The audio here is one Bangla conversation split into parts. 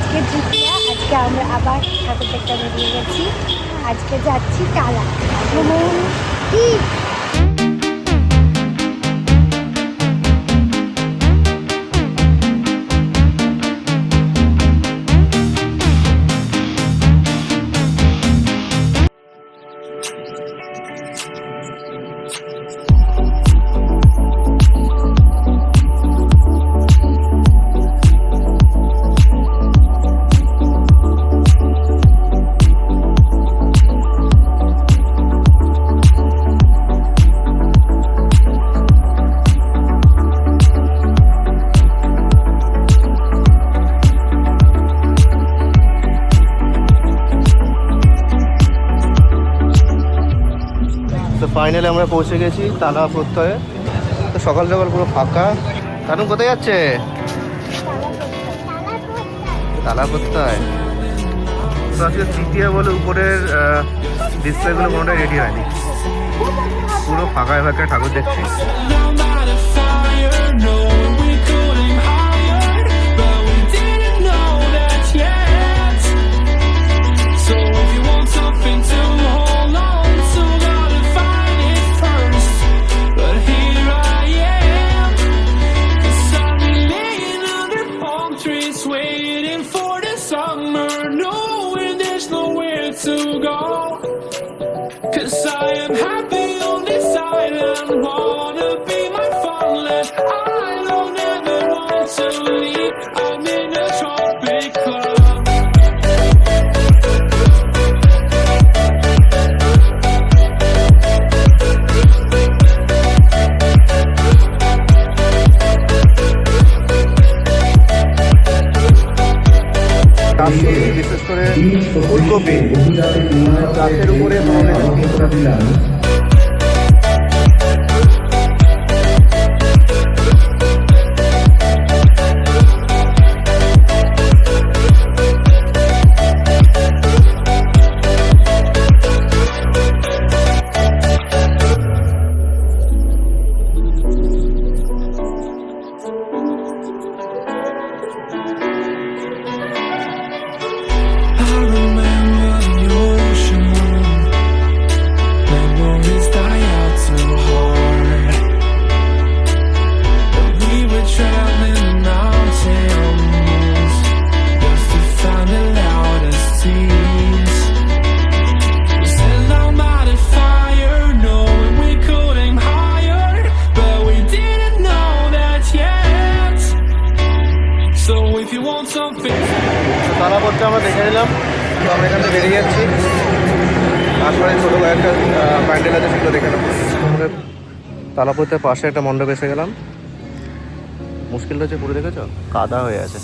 আজকে তৃতীয়া আজকে আমরা আবার ঠাকুর দেখতে বেরিয়ে গেছি। আজকে যাচ্ছি কালা। কি? ফাইনালি আমরা পৌঁছে গেছি তালা প্রত্যয়ে। তো সকাল সকাল পুরো ফাঁকা। কারণ কোথায় যাচ্ছে? তালা প্রত্যয়। তো আজকে তৃতীয় বলে উপরের ডিসপ্লেগুলো কোনোটাই রেডি হয়নি। পুরো ফাঁকায় ফাঁকায় ঠাকুর দেখছি। Summer, knowing there's nowhere to go. Cause I am happy on this island, wanna be my farmland. I don't ever want to leave, I'm চাষ বিশেষ করে ফুলকপি চাষের উপরে I তালা পড়তে আমরা দেখে নিলাম। তো আমরা এখান থেকে বেরিয়ে যাচ্ছি। তারপরে ছোটো কয়েকটা প্যান্ডেল আছে সেগুলো দেখে নেব। তালাপথের পাশে একটা মণ্ডপ এসে গেলাম। মুশকিলটা হচ্ছে, পুরো দেখেছ? কাদা হয়ে আছে।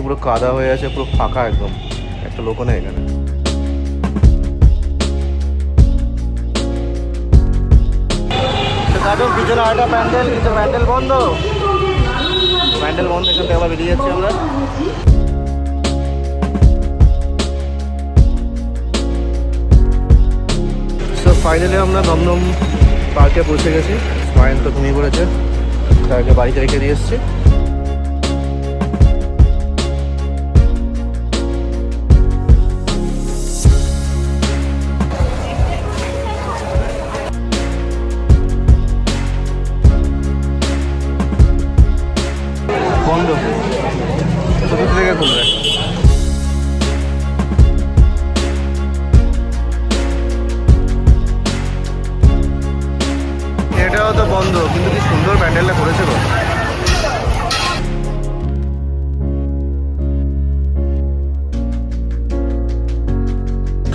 চারদিকে পুরো কাদা হয়ে আছে পুরো ফাঁকা একদম। একটা লোকও নেই এখানে। কাটুন পিছনে আরেকটা প্যান্ডেল কিন্তু প্যান্ডেল বন্ধ। প্যান্ডেল বন্ধ এখান থেকে আবার বেরিয়ে যাচ্ছি আমরা। ফাইনালি আমরা দমদম পার্কে পৌঁছে গেছি। স্পাইন তো ঘুমিয়ে পড়েছে। তাকে বাড়িতে রেখে দিয়ে এসেছি।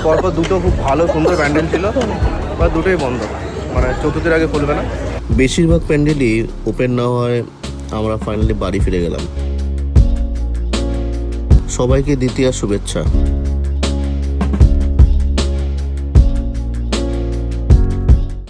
পরপর দুটো খুব ভালো, সুন্দর প্যান্ডেল ছিল বা দুটোই বন্ধ। মানে চতুর্থের আগে খুলবে না। বেশিরভাগ প্যান্ডেলই ওপেন না হয় আমরা ফাইনালি বাড়ি ফিরে গেলাম। সবাইকে দ্বিতীয় শুভেচ্ছা।